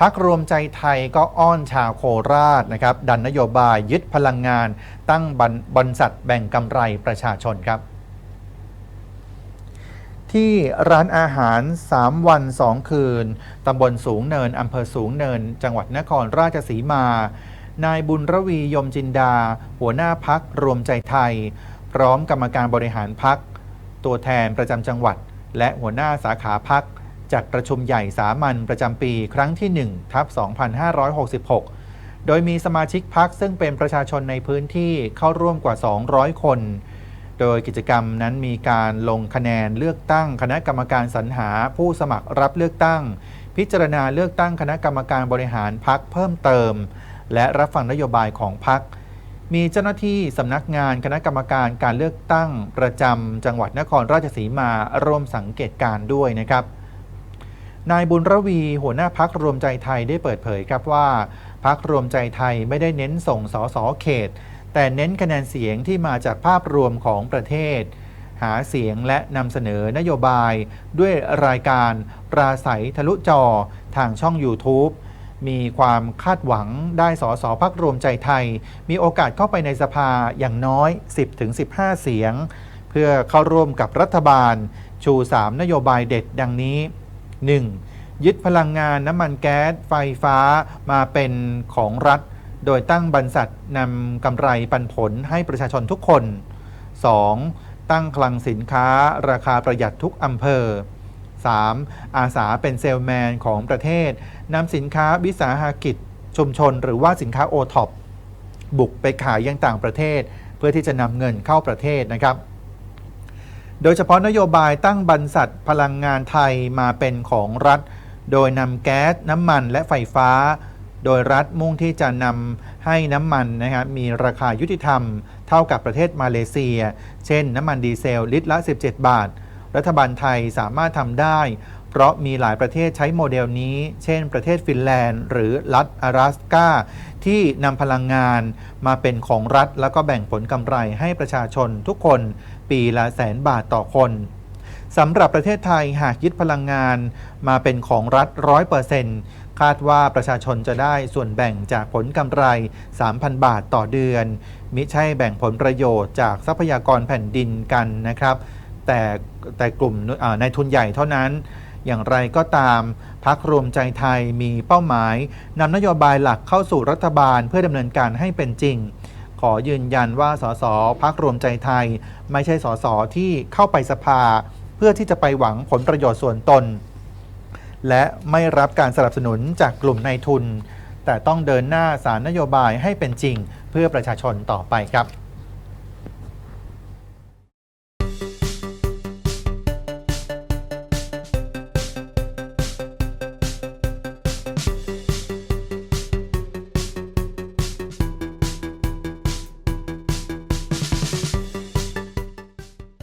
พักรวมใจไทยก็อ้อนชาวโคราชนะครับ ดันนโยบายยึดพลังงาน ตั้งบรรษัทแบ่งกำไรประชาชนครับที่ร้านอาหาร 3 วัน 2 คืน ตำบลสูงเนิน อำเภอสูงเนิน จังหวัดนครราชสีมา นายบุญระวียมจินดา หัวหน้าพักรวมใจไทย พร้อมกรรมการบริหารพัก ตัวแทนประจำจังหวัด และหัวหน้าสาขาพัก จัดประชุมใหญ่สามัญประจำปีครั้งที่1ทับ2566 โดยมีสมาชิกพักซึ่งเป็นประชาชนในพื้นที่เข้าร่วมกว่า 200 คน โดยกิจกรรมนั้นมีการลงคะแนนเลือกตั้งคณะกรรมการสรรหาผู้สมัครรับเลือกตั้ง พิจารณาเลือกตั้งคณะกรรมการบริหารพักเพิ่มเติม และรับฟังนโยบายของพักมีเจ้าหน้าที่สำนักงานคณะกรรมการการเลือกตั้งประจำจังหวัดนครราชสีมาร่วมสังเกตการ์ด้วยนะครับ นายบุญระวีหัวหน้าพักรวมใจไทยได้เปิดเผยครับว่าพักรวมใจไทยไม่ได้เน้นส่งสสเขต แต่เน้นคะแนนเสียงที่มาจากภาพรวมของประเทศ หาเสียงและนำเสนอนโยบายด้วยรายการปราศัยทะลุจอทางช่อง YouTube มีความคาดหวังได้สสพักรวมใจไทย มีโอกาสเข้าไปในสภาอย่างน้อย 10-15 เสียง เพื่อเข้าร่วมกับรัฐบาล ชู 3 นโยบายเด็ดดังนี้ 1. ยึดพลังงานน้ำมันแก๊สไฟฟ้ามาเป็นของรัฐ โดยตั้งบรรษัทนำกำไรปันผลให้ประชาชนทุกคน 2. ตั้งคลังสินค้าราคาประหยัดทุกอำเภอ 3. อาสาเป็นเซลแมนของประเทศนำสินค้าวิสาหกิจ ชุมชนหรือว่าสินค้าโอท็อปบุกไปขายยังต่างประเทศ เพื่อที่จะนำเงินเข้าประเทศนะครับ โดยเฉพาะนโยบายตั้งบรรษัทพลังงานไทยมาเป็นของรัฐ โดยนำแก๊สน้ำมันและไฟฟ้า โดยรัฐมุ่งที่จะนำให้น้ำมันนะครับมีราคายุติธรรม เท่ากับประเทศมาเลเซีย เช่น น้ำมันดีเซลลิตรละ 17 บาท รัฐบาลไทยสามารถทำได้ เพราะมีหลายประเทศใช้โมเดลนี้ เช่น ประเทศฟินแลนด์ หรือรัฐ阿拉สกาที่นำพลังงานมาเป็นของรัฐ แล้วก็แบ่งผลกำไรให้ประชาชนทุกคน ปีละแสนบาทต่อคนสำหรับประเทศไทยหากยึดพลังงานมาเป็นของรัฐ100%คาดว่าประชาชนจะได้ส่วนแบ่งจากผลกำไร 3,000 บาทต่อเดือน มิใช่แบ่งผลประโยชน์จากทรัพยากรแผ่นดินกันนะครับ แต่แต่กลุ่มในายทุนใหญ่เท่านั้น อย่างไรก็ตามพักรวมใจไทยมีเป้าหมายนำนโยบายหลักเข้าสู่รัฐบาลเพื่อดำเนินการให้เป็นจริง ขอยืนยันว่าสสพักรวมใจไทย ไม่ใช่สสที่เข้าไปสภา เพื่อที่จะไปหวังผลประโยชน์ส่วนตน และไม่รับการสนับสนุนจากกลุ่มนายทุน แต่ต้องเดินหน้าสารนโยบายให้เป็นจริง เพื่อประชาชนต่อไปครับ